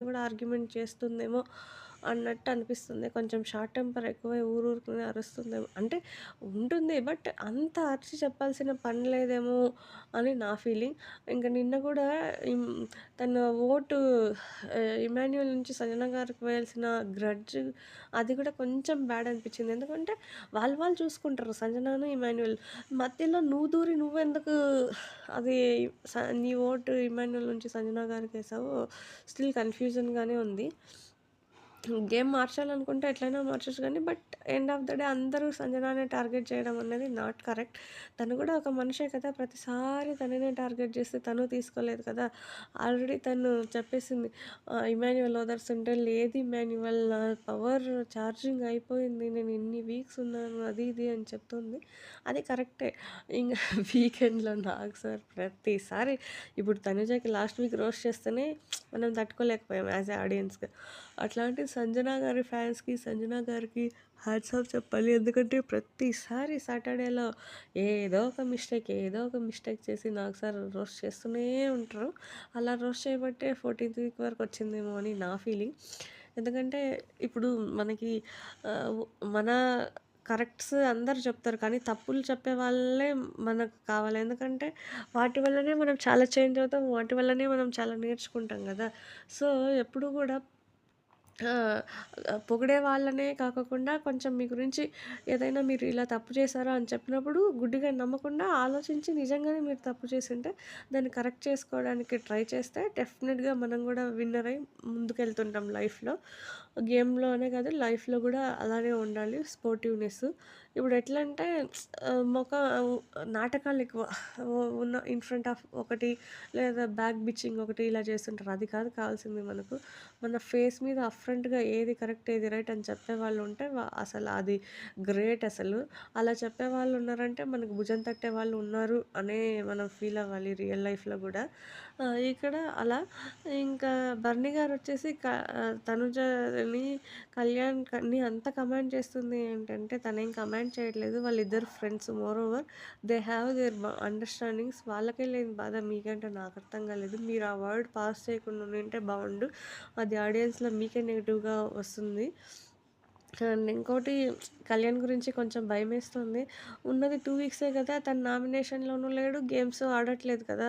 కూడా ఆర్గ్యుమెంట్ చేస్తుందేమో. అన్నట్టు అనిపిస్తుంది. కొంచెం షార్ట్ టెంపర్ ఎక్కువై ఊరూరుకునే అరుస్తుంది అంటే ఉంటుంది. బట్ అంత అరిచి చెప్పాల్సిన పని లేదేమో అని నా ఫీలింగ్. ఇంక నిన్న కూడా తన ఓటు ఇమాన్యువల్ నుంచి సంజన గారికి వేయాల్సిన గ్రడ్జ్ అది కూడా కొంచెం బ్యాడ్ అనిపించింది ఎందుకంటే వాళ్ళు వాళ్ళు చూసుకుంటారు సంజనాను, ఇమాన్యువల్ మధ్యలో నువ్వు దూరి నువ్వెందుకు అది నీ ఓటు ఇమాన్యువల్ నుంచి సంజన గారికేసావు స్టిల్ కన్‌ఫ్యూజన్‌గానే ఉంది. గేమ్ మార్చాలనుకుంటే ఎట్లైనా మార్చచ్చు కానీ but end of the day అందరూ సంజనానే టార్గెట్ చేయడం అనేది నాట్ కరెక్ట్. తను కూడా ఒక మనిషే కదా! ప్రతిసారి తననే టార్గెట్ చేస్తే తను తీసుకోలేదు కదా! ఆల్రెడీ తను చెప్పేసింది. ఇమాన్యువల్ ఓదర్స్ ఉంటే లేదు ఇమాన్యువల్ నా పవర్ ఛార్జింగ్ అయిపోయింది. నేను ఇన్ని వీక్స్ ఉన్నాను. అది ఇది అని చెప్తుంది. అది కరెక్టే. ఇంకా వీకెండ్‌లో నాకు సార్ ప్రతిసారి ఇప్పుడు తనుజకి లాస్ట్ వీక్ రోస్ట్ చేస్తేనే మనం తట్టుకోలేకపోయాం యాస్ ఏ ఆడియన్స్‌గా. అట్లాంటి సంజన గారి ఫ్యాన్స్‌కి, సంజన గారికి హ్యాట్స్ ఆఫ్ చెప్పాలి. ఎందుకంటే ప్రతిసారి సాటర్‌డేలో ఏదో ఒక మిస్టేక్, ఏదో ఒక మిస్టేక్ చేసి నాకు సార్ రోస్ట్ చేస్తూనే ఉంటారు. అలా రోస్ట్ చేయబట్టే 14థ్ వీక్ వరకు వచ్చిందేమో అని నా ఫీలింగ్. ఎందుకంటే ఇప్పుడు మనకి మన కరెక్ట్స్ అందరు చెప్తారు. కానీ తప్పులు చెప్పే వాళ్ళే మనకు కావాలి. ఎందుకంటే వాటి వల్లనే మనం చాలా చేంజ్ అవుతాం. వాటి వల్లనే మనం చాలా నేర్చుకుంటాం కదా సో, ఎప్పుడు కూడా పొగిడే వాళ్ళనే కాకుండా కొంచెం మీ గురించి ఏదైనా మీరు ఇలా తప్పు చేశారా అని చెప్పినప్పుడు గుడ్డిగా నమ్మకుండా ఆలోచించి నిజంగానే మీరు తప్పు చేసింటే దాన్ని కరెక్ట్ చేసుకోవడానికి ట్రై చేస్తే డెఫినెట్గా మనం కూడా విన్నర్ అయ్యి ముందుకెళ్తుంటాం లైఫ్‌లో. గేమ్‌లోనే కాదు లైఫ్‌లో కూడా అలానే ఉండాలి స్పోర్టివ్‌నెస్. ఇప్పుడు ఎట్లా అంటే ఒక నాటకాలు ఎక్కువ. ఉన్న ఇన్ ఫ్రంట్ ఆఫ్ ఒకటి లేదా బ్యాక్ బిచ్చింగ్ ఒకటి ఇలా చేస్తుంటారు. అది కాదు కావాల్సింది మనకు. మన ఫేస్ మీద అప్‌ఫ్రంట్‌గా ఏది కరెక్ట్, ఏది రైట్ అని చెప్పే వాళ్ళు ఉంటే అసలు అది గ్రేట్ అసలు. అలా చెప్పే వాళ్ళు ఉన్నారంటే మనకు భుజం తట్టే వాళ్ళు ఉన్నారు అనే మనం ఫీల్ అవ్వాలి రియల్ లైఫ్‌లో కూడా ఇక్కడ అలా ఇంకా బర్నీ గారొచ్చేసి క తనుజని తనుజని, కళ్యాణ్‌ని అంత కమాండ్ చేస్తుంది ఏంటంటే తనేం కమాండ్ చేయట్లేదు. వాళ్ళిద్దరు friends. Moreover they have their బ అండర్‌స్టాండింగ్స్. వాళ్ళకే లేని బాధ మీకంటే నాకు అర్థం కాలేదు. మీరు ఆ వర్డ్ పాస్ చేయకుండా ఉంటే బాగుండు అది ఆడియన్స్‌లో మీకే నెగిటివ్గా వస్తుంది. అండ్ ఇంకోటి కళ్యాణ్ గురించి కొంచెం భయమేస్తుంది. ఉన్నది టూ వీక్సే కదా! తను నామినేషన్‌లోనూ లేడు. గేమ్స్ ఆడట్లేదు కదా!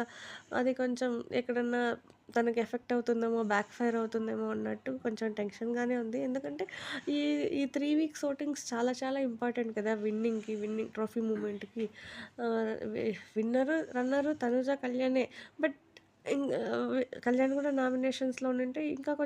అది కొంచెం ఎక్కడన్నా తనకి ఎఫెక్ట్ అవుతుందేమో, బ్యాక్ ఫైర్ అవుతుందేమో అన్నట్టు కొంచెం టెన్షన్‌గానే ఉంది. ఎందుకంటే ఈ ఈ త్రీ వీక్స్ ఓటింగ్స్ చాలా చాలా ఇంపార్టెంట్ కదా! విన్నింగ్‌కి, విన్నింగ్ ట్రోఫీ మూమెంట్‌కి. విన్నరు, రన్నరు తనుజ, కళ్యాణే. బట్ కళ్యాణ్ కూడా నామినేషన్స్‌లో ఉంటే ఇంకా కొంచెం